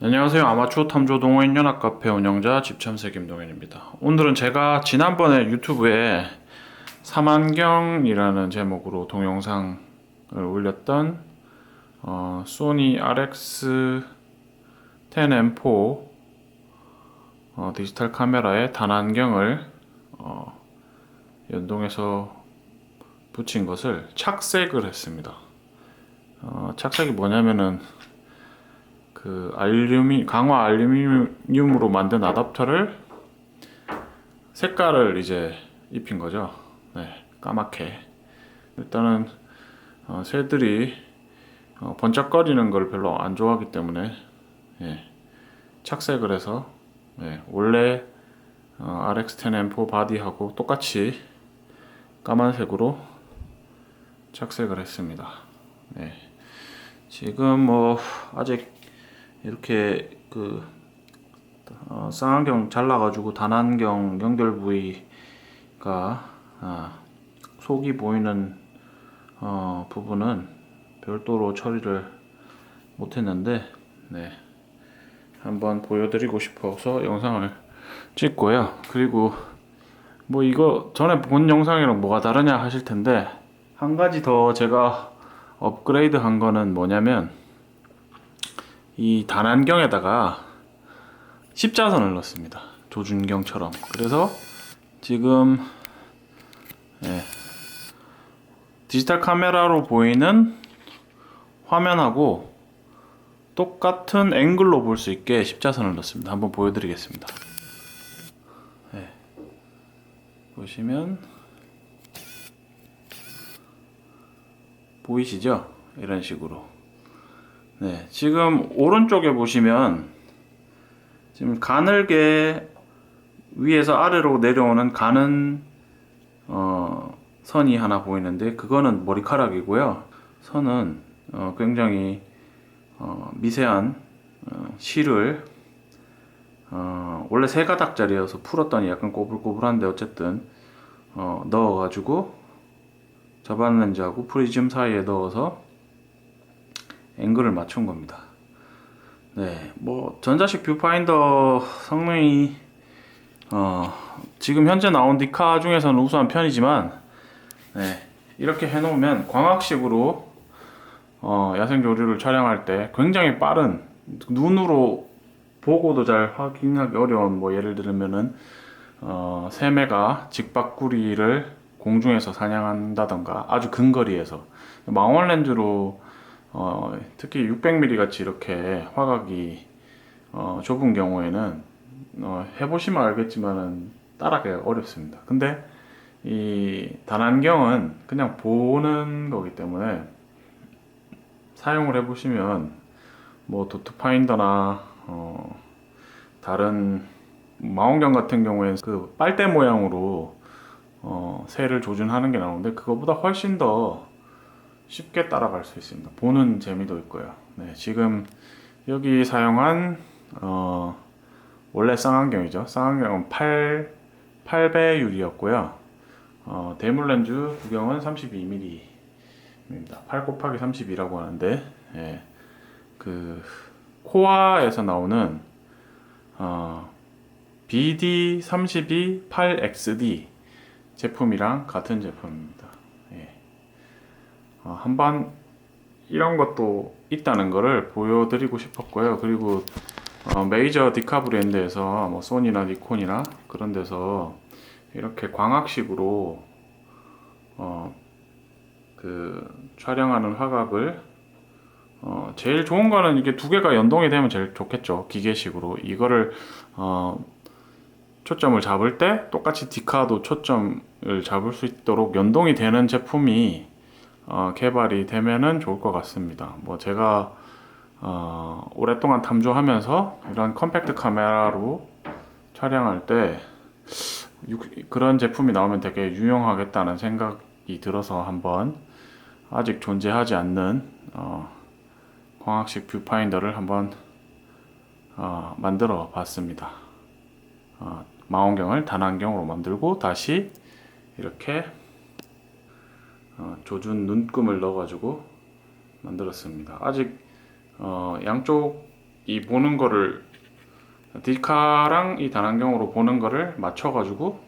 안녕하세요. 아마추어 탐조 동호인 연합 카페 운영자 집참새 김동현입니다. 오늘은 제가 지난번에 유튜브에 삼안경이라는 제목으로 동영상을 올렸던 어, 소니 RX 10M4 어, 디지털 카메라의 단안경을 어, 연동해서 붙인 것을 착색을 했습니다. 어, 착색이 뭐냐면은 그 알루미 강화 알루미늄으로 만든 아답터를 색깔을 이제 입힌 거죠. 네, 까맣게. 일단은 어, 새들이 어, 번쩍거리는 걸 별로 안 좋아하기 때문에 예, 착색을 해서 예, 원래 어, RX10M4 바디하고 똑같이 까만색으로 착색을 했습니다. 네. 지금 뭐 아직 이렇게 그 어, 쌍안경 잘라가지고 단안경 연결 부위가 아, 속이 보이는 어, 부분은 별도로 처리를 못했는데 네 한번 보여드리고 싶어서 영상을 찍고요. 그리고 뭐 이거 전에 본 영상이랑 뭐가 다르냐 하실 텐데 한 가지 더 제가 업그레이드 한 거는 뭐냐면 이 단안경에다가 십자선을 넣습니다. 조준경처럼. 그래서 지금 예, 디지털 카메라로 보이는 화면하고 똑같은 앵글로 볼 수 있게 십자선을 넣습니다. 한번 보여드리겠습니다. 예, 보시면 보이시죠? 이런 식으로. 네, 지금 오른쪽에 보시면 지금 가늘게 위에서 아래로 내려오는 가는 어, 선이 하나 보이는데 그거는 머리카락이고요. 선은 어, 굉장히 어, 미세한 어, 실을 어, 원래 세 가닥짜리여서 풀었더니 약간 꼬불꼬불한데 어쨌든 어, 넣어가지고 자반 렌즈하고 프리즘 사이에 넣어서 앵글을 맞춘 겁니다. 네, 뭐 전자식 뷰파인더 성능이 어, 지금 현재 나온 디카 중에서는 우수한 편이지만 네, 이렇게 해놓으면 광학식으로 어, 야생 조류를 촬영할 때 굉장히 빠른 눈으로 보고도 잘 확인하기 어려운 뭐 예를 들면은 어, 새매가 직박구리를 공중에서 사냥한다던가 아주 근거리에서 망원 렌즈로 어, 특히 600mm 같이 이렇게 화각이 어, 좁은 경우에는 어, 해보시면 알겠지만은 따라가기 어렵습니다. 근데 이 단안경은 그냥 보는 거기 때문에 사용을 해보시면 뭐 도트 파인더나 어, 다른 망원경 같은 경우에는 그 빨대 모양으로 어, 새를 조준하는 게 나오는데 그거보다 훨씬 더 쉽게 따라갈 수 있습니다. 보는 재미도 있고요. 네, 지금 여기 사용한 어, 원래 쌍안경이죠. 쌍안경은 8 8배율이었고요. 어, 대물 렌즈 구경은 32mm입니다. 8 곱하기 32라고 하는데 예, 그 코아에서 나오는 어, BD32 8XD 제품이랑 같은 제품입니다. 예. 어, 한번 이런 것도 있다는 것을 보여드리고 싶었고요. 그리고 어, 메이저 디카 브랜드에서 뭐 소니나 니콘이나 그런 데서 이렇게 광학식으로 어, 그 촬영하는 화각을 어, 제일 좋은 거는 이게 두 개가 연동이 되면 제일 좋겠죠. 기계식으로 이거를 어, 초점을 잡을 때 똑같이 디카도 초점을 잡을 수 있도록 연동이 되는 제품이 어, 개발이 되면은 좋을 것 같습니다. 뭐 제가 어, 오랫동안 탐조하면서 이런 컴팩트 카메라로 촬영할 때 유, 그런 제품이 나오면 되게 유용하겠다는 생각이 들어서 한번 아직 존재하지 않는 어, 광학식 뷰파인더를 한번 어, 만들어 봤습니다. 어, 망원경을 단안경으로 만들고 다시 이렇게 어, 조준 눈금을 넣어가지고 만들었습니다. 아직 어, 양쪽 이 보는 거를 디카랑 이 단안경으로 보는 거를 맞춰가지고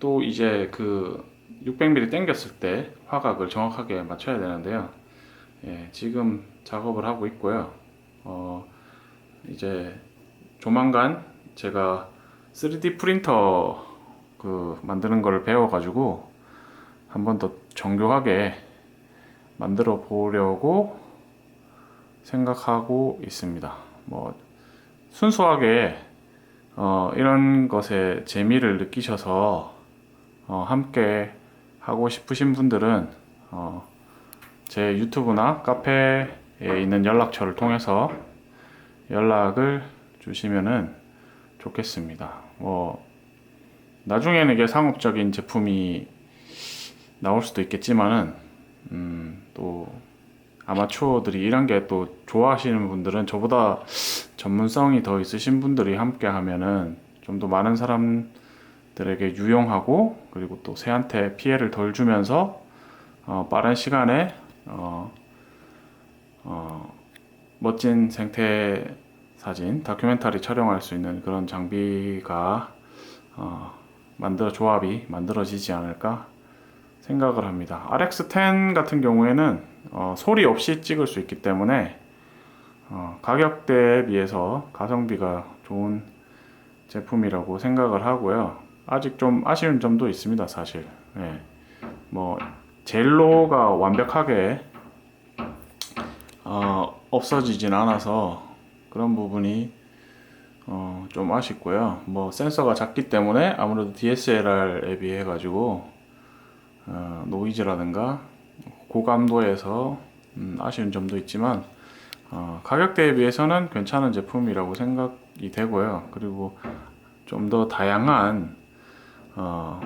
또 이제 그 600mm 당겼을 때 화각을 정확하게 맞춰야 되는데요. 예, 지금 작업을 하고 있고요. 어, 이제 조만간 제가 3D 프린터 그 만드는 거를 배워가지고 한번 더 정교하게 만들어 보려고 생각하고 있습니다. 뭐 순수하게 어, 이런 것에 재미를 느끼셔서 어, 함께 하고 싶으신 분들은 어, 제 유튜브나 카페에 있는 연락처를 통해서 연락을 주시면은 좋겠습니다. 뭐 나중에는 이게 상업적인 제품이 나올 수도 있겠지만은 음, 또 아마추어들이 이런 게 또 좋아하시는 분들은 저보다 전문성이 더 있으신 분들이 함께 하면은 좀 더 많은 사람들에게 유용하고 그리고 또 새한테 피해를 덜 주면서 어, 빠른 시간에 어, 어, 멋진 생태 사진, 다큐멘터리 촬영할 수 있는 그런 장비가 어, 만들어 조합이 만들어지지 않을까 생각을 합니다. RX10 같은 경우에는 어, 소리 없이 찍을 수 있기 때문에 어, 가격대에 비해서 가성비가 좋은 제품이라고 생각을 하고요. 아직 좀 아쉬운 점도 있습니다, 사실. 예. 뭐 젤로가 완벽하게 어, 없어지진 않아서 그런 부분이 어, 좀 아쉽고요. 뭐 센서가 작기 때문에 아무래도 DSLR에 비해 가지고 어, 노이즈라든가 고감도에서 음, 아쉬운 점도 있지만 어, 가격대에 비해서는 괜찮은 제품이라고 생각이 되고요. 그리고 좀 더 다양한 어,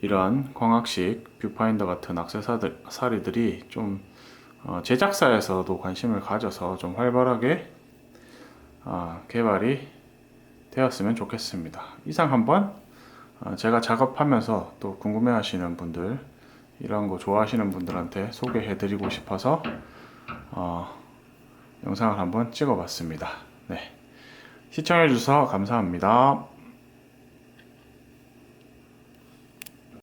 이런 광학식 뷰파인더 같은 액세서리들이 좀 어, 제작사에서도 관심을 가져서 좀 활발하게 어, 개발이 되었으면 좋겠습니다. 이상 한번 어, 제가 작업하면서 또 궁금해하시는 분들 이런 거 좋아하시는 분들한테 소개해드리고 싶어서 어, 영상을 한번 찍어봤습니다. 네. 시청해주셔서 감사합니다.